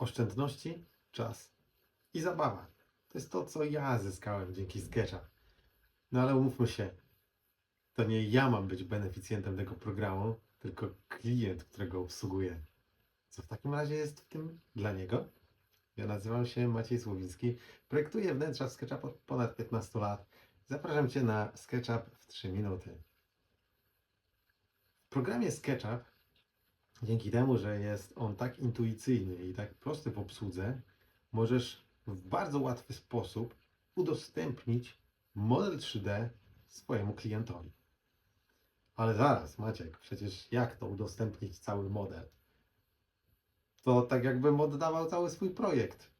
oszczędności, czas i zabawa. To jest to, co ja zyskałem dzięki Sketcha. No ale umówmy się, to nie ja mam być beneficjentem tego programu, tylko klient, którego obsługuję. Co w takim razie jest w tym dla niego? Ja nazywam się Maciej Słowiński, projektuję wnętrza w SketchUp od ponad 15 lat. Zapraszam Cię na SketchUp w 3 minuty. W programie SketchUp, dzięki temu, że jest on tak intuicyjny i tak prosty w obsłudze, możesz w bardzo łatwy sposób udostępnić model 3D swojemu klientowi. Ale zaraz, Maciek, przecież jak to udostępnić cały model? To tak jakbym oddawał cały swój projekt.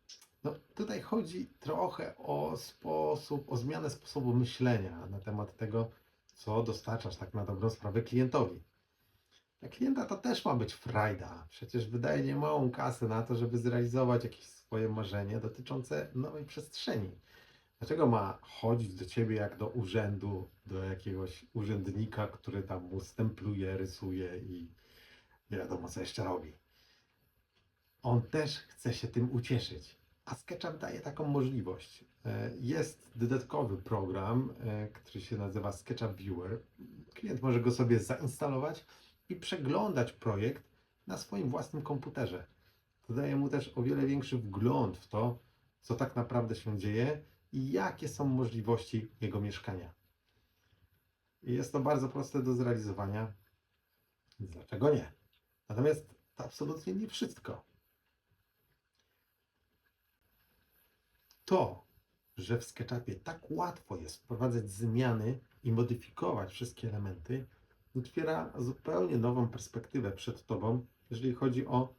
No, tutaj chodzi trochę o sposób, o zmianę sposobu myślenia na temat tego, co dostarczasz tak na dobrą sprawę klientowi. Dla klienta to też ma być frajda. Przecież wydaje niemałą kasę na to, żeby zrealizować jakieś swoje marzenie dotyczące nowej przestrzeni. Dlaczego ma chodzić do ciebie jak do urzędu, do jakiegoś urzędnika, który tam mu stempluje, rysuje i nie wiadomo co jeszcze robi? On też chce się tym ucieszyć, a SketchUp daje taką możliwość. E, Jest dodatkowy program, e, który się nazywa SketchUp Viewer. Klient może go sobie zainstalować i przeglądać projekt na swoim własnym komputerze. To daje mu też o wiele większy wgląd w to, co tak naprawdę się dzieje i jakie są możliwości jego mieszkania. Jest to bardzo proste do zrealizowania. Dlaczego nie? Natomiast to absolutnie nie wszystko. To, że w SketchUpie tak łatwo jest wprowadzać zmiany i modyfikować wszystkie elementy, otwiera zupełnie nową perspektywę przed Tobą, jeżeli chodzi o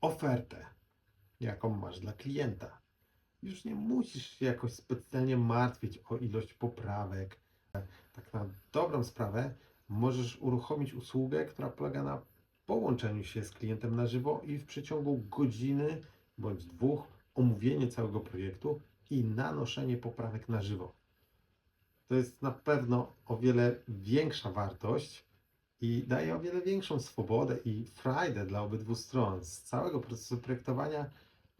ofertę, jaką masz dla klienta. Już nie musisz się jakoś specjalnie martwić o ilość poprawek. Tak na dobrą sprawę możesz uruchomić usługę, która polega na połączeniu się z klientem na żywo i w przeciągu godziny bądź dwóch omówienie całego projektu i nanoszenie poprawek na żywo. To jest na pewno o wiele większa wartość i daje o wiele większą swobodę i frajdę dla obydwu stron z całego procesu projektowania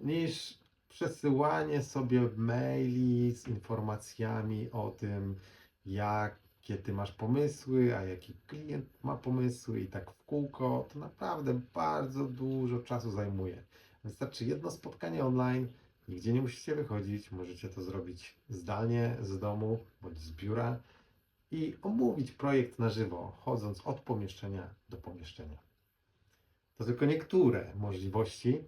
niż przesyłanie sobie maili z informacjami o tym, jakie ty masz pomysły, a jaki klient ma pomysły i tak w kółko. To naprawdę bardzo dużo czasu zajmuje. Wystarczy jedno spotkanie online, nigdzie nie musicie wychodzić, możecie to zrobić zdalnie z domu bądź z biura i omówić projekt na żywo, chodząc od pomieszczenia do pomieszczenia. To tylko niektóre możliwości,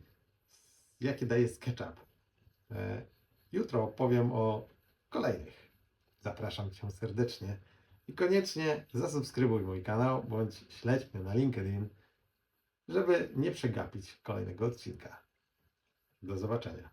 jakie daje SketchUp. E, Jutro opowiem o kolejnych. Zapraszam Cię serdecznie i koniecznie zasubskrybuj mój kanał bądź śledź mnie na LinkedIn, żeby nie przegapić kolejnego odcinka. Do zobaczenia.